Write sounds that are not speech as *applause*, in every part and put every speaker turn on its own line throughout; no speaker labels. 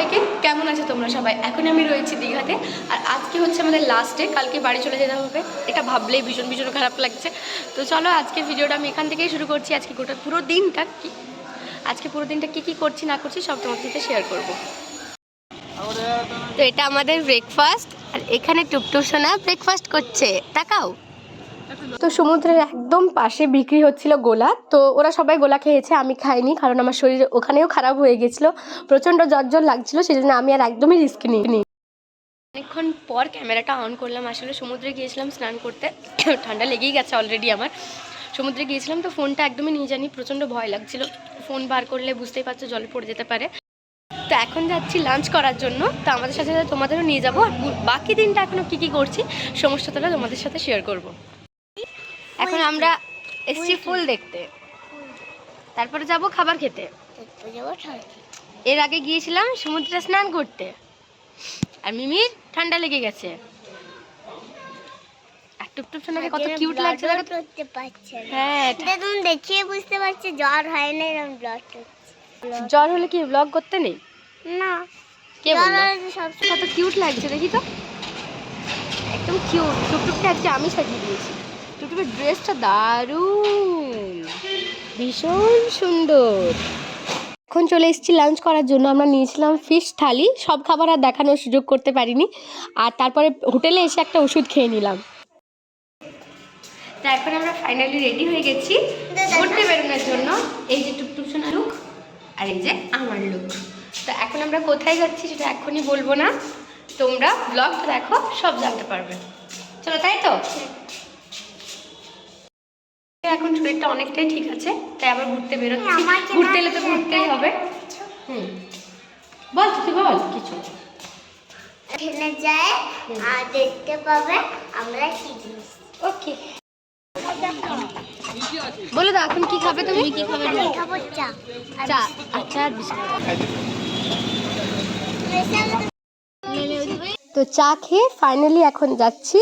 সবাইকে, কেমন আছে তোমরা সবাই? এখন আমি রয়েছি দীঘাতে, আর আজকে হচ্ছে আমাদের লাস্ট কালকে বাড়ি চলে যেতে হবে। এটা ভাবলেই ভীষণ ভীষণ খারাপ লাগছে। তো চলো, আজকে ভিডিওটা আমি এখান থেকেই শুরু করছি। আজকে গোটা পুরো দিনটা কি, আজকে পুরো দিনটা কি কি করছি, না করছি, সব তোমার সাথে শেয়ার করব। তো এটা আমাদের ব্রেকফাস্ট আর এখানে টুকটুক সোনা ব্রেকফাস্ট করছে। তাকাও। তো সমুদ্রের একদম পাশে বিক্রি হচ্ছিল গোলা। তো ওরা সবাই গোলা খেয়েছে, আমি খাইনি কারণ আমার শরীর ওখানেও খারাপ হয়ে গেছিল। প্রচণ্ড জ্বর জ্বর লাগছিল সেই জন্য আমি আর একদমই রিস্ক নিইনি। অনেকক্ষণ পর ক্যামেরাটা অন করলাম, আসলে সমুদ্রে গিয়েছিলাম স্নান করতে। *coughs* ঠান্ডা লেগেই গেছে অলরেডি আমার। সমুদ্রে গিয়েছিলাম তো ফোনটা একদমই নিয়ে জানি প্রচণ্ড ভয় লাগছিল। ফোন বার করলে বুঝতেই পারছ জলে পড়ে যেতে পারে। তো এখন যাচ্ছি লাঞ্চ করার জন্য। তো আমাদের সাথে তোমাদেরও নিয়ে যাব। আর বাকি দিনটা এখনও কী কী করছি সমস্তটা তোমাদের সাথে শেয়ার করব। এখন আমরা এসছি ফুল দেখতে। তারপরে যাব খাবার খেতে। এর আগে গিয়েছিলাম সমুদ্রে স্নান করতে। আর মিমির ঠান্ডা লেগে গেছে। আর টুকটুক সোনাকে কত কিউট লাগছে
করতে পারছে
হ্যাঁ
তুমি দেখিয়ে বুঝতে পারছি জ্বর হয় না এরকম ব্লাড
জ্বর হলে কি ব্লগ করতে নেই?
না।
কে বলল? কত কিউট লাগছে দেখি তো। একদম কিউট টুকটুককে আজকে আমি সাজিয়ে দিয়েছি। টুকটুকের ড্রেসটা দারুণ। ভীষণ সুন্দর। এখন চলে এসেছি লাঞ্চ করার জন্য। আমরা নিয়েছিলাম ফিশ থালি। সব খাবার আর দেখানোর সুযোগ করতে পারিনি। আর তারপরে হোটেলে এসে একটা ওষুধ খেয়ে নিলাম। তা এখন আমরা ফাইনালি রেডি হয়ে গেছি ঘুরতে বেরোনোর জন্য। এই যে টুকটুক সোনা লুক আর এই যে আমার লুক তো এখন আমরা কোথায় যাচ্ছি সেটা এখনই বলব না। তোমরা ব্লগটা দেখো, সব জানতে পারবে। চলো, তাই তো? এখন শরীরটা অনেকটাই ঠিক আছে তাই আবার ঘুরতে বেরোচ্ছি। ঘুরতে এলে তো ঘুরতেই হবে। হুম। বল তুই বল কিছু।
এখানে যায় আর দেখতে পাবে আমরা কি জিনিস।
ওকে। বলে দাও এখন কি খাবে তুমি? কি খাবে
আমি খাব চা।
চা আচ্ছা তো চা খেয়ে ফাইনালি এখন যাচ্ছি।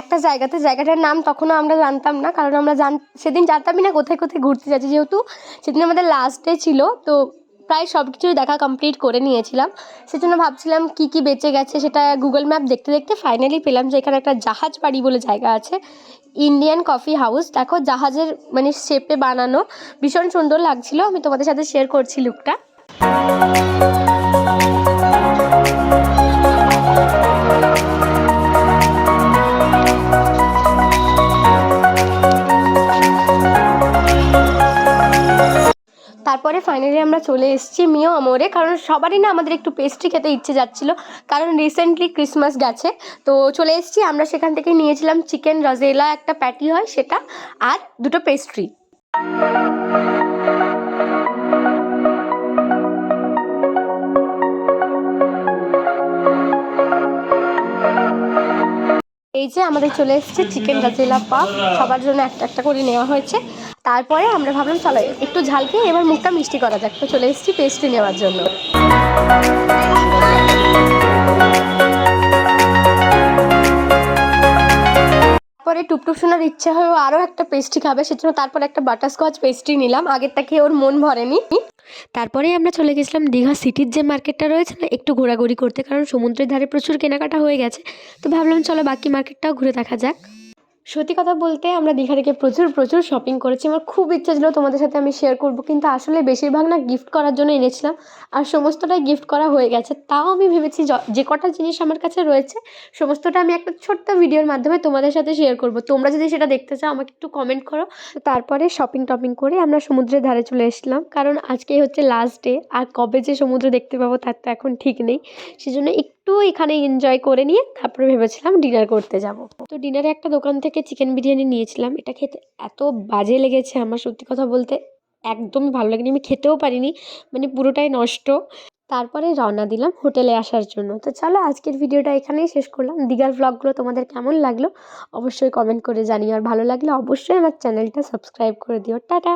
একটা জায়গাতে, জায়গাটার নাম তখনও আমরা জানতাম না, কারণ আমরা জান, সেদিন জানতামই না কোথায় কোথায় ঘুরতে যাচ্ছি। যেহেতু সেদিন আমাদের লাস্ট ডে ছিল, তো প্রায় সব কিছুই দেখা কমপ্লিট করে নিয়েছিলাম। সেজন্য ভাবছিলাম কি কি বেঁচে গেছে সেটা গুগল ম্যাপ দেখতে দেখতে ফাইনালি পেলাম যে এখানে একটা জাহাজ বাড়ি বলে জায়গা আছে। ইন্ডিয়ান কফি হাউস দেখো জাহাজের মানে শেপে বানানো। ভীষণ সুন্দর লাগছিল। আমি তোমাদের সাথে শেয়ার করছি লুকটা তারপরে ফাইনালি আমরা চলে এসেছি মিও আমরে কারণ সবারই না আমাদের একটু পেস্ট্রি খেতে ইচ্ছে যাচ্ছিল। কারণ রিসেন্টলি ক্রিসমাস গেছে, তো চলে এসেছি। আমরা সেখান থেকে নিয়েছিলাম চিকেন রজেলা একটা প্যাটি হয় সেটা, আর দুটো পেস্ট্রি এই যে আমাদের চলে এসেছে চিকেন রাজেলা পাপ সবার জন্য একটা একটা করে নেওয়া হয়েছে। তারপরে আমরা ভাবলাম, চলো একটু ঝাল খেয়ে এবার মুখটা মিষ্টি করা যাক। তো চলে এসেছি পেস্ট্রি নেওয়ার জন্য। পরে টুকটুক শোনার ইচ্ছা হয়েও আরও একটা পেস্ট্রি খাবে সেজন্য তারপরে একটা বাটারস্কচ পেস্ট্রি নিলাম। আগেরটা খেয়ে ওর মন ভরেনি। তারপরেই আমরা চলে গেছিলাম দীঘা সিটির যে মার্কেটটা রয়েছে না, একটু ঘোরাঘুরি করতে, কারণ সমুদ্রের ধারে প্রচুর কেনাকাটা হয়ে গেছে। তো ভাবলাম, চলো বাকি মার্কেটটাও ঘুরে দেখা যাক। সত্যি কথা বলতে আমরা দীঘা থেকে প্রচুর প্রচুর শপিং করেছি। আমার খুব ইচ্ছা ছিল তোমাদের সাথে আমি শেয়ার করব, কিন্তু আসলে বেশিরভাগ না গিফট করার জন্য এনেছিলাম। আর সমস্তটাই গিফট করা হয়ে গেছে। তাও আমি ভেবেছি যে কটা জিনিস আমার কাছে রয়েছে, সমস্তটা আমি একটা ছোট্ট ভিডিওর মাধ্যমে তোমাদের সাথে শেয়ার করব। তোমরা যদি সেটা দেখতে চাও, আমাকে একটু কমেন্ট করো। তারপরে শপিং টপিং করে আমরা সমুদ্রের ধারে চলে এসেছিলাম। কারণ আজকেই হচ্ছে লাস্ট ডে আর কবে যে সমুদ্র দেখতে পাবো তার তো এখন ঠিক নেই। সেজন্য একটু এখানে এনজয় করে নিয়ে তারপরে ভেবেছিলাম ডিনার করতে যাব। তো ডিনারে একটা দোকান থেকে চিকেন বিরিয়ানি নিয়েছিলাম। এটা খেতে এত বাজে লেগেছে আমার, সত্যি কথা বলতে একদমই ভালো লাগেনি। আমি খেতেও পারিনি মানে পুরোটাই নষ্ট। তারপরে রওনা দিলাম হোটেলে আসার জন্য। তো চলো আজকের ভিডিওটা এখানেই শেষ করলাম। দীঘার ভ্লগগুলো তোমাদের কেমন লাগল? অবশ্যই কমেন্ট করে জানিও। আর ভালো লাগলে অবশ্যই আমার চ্যানেলটা সাবস্ক্রাইব করে দিও। টাটা!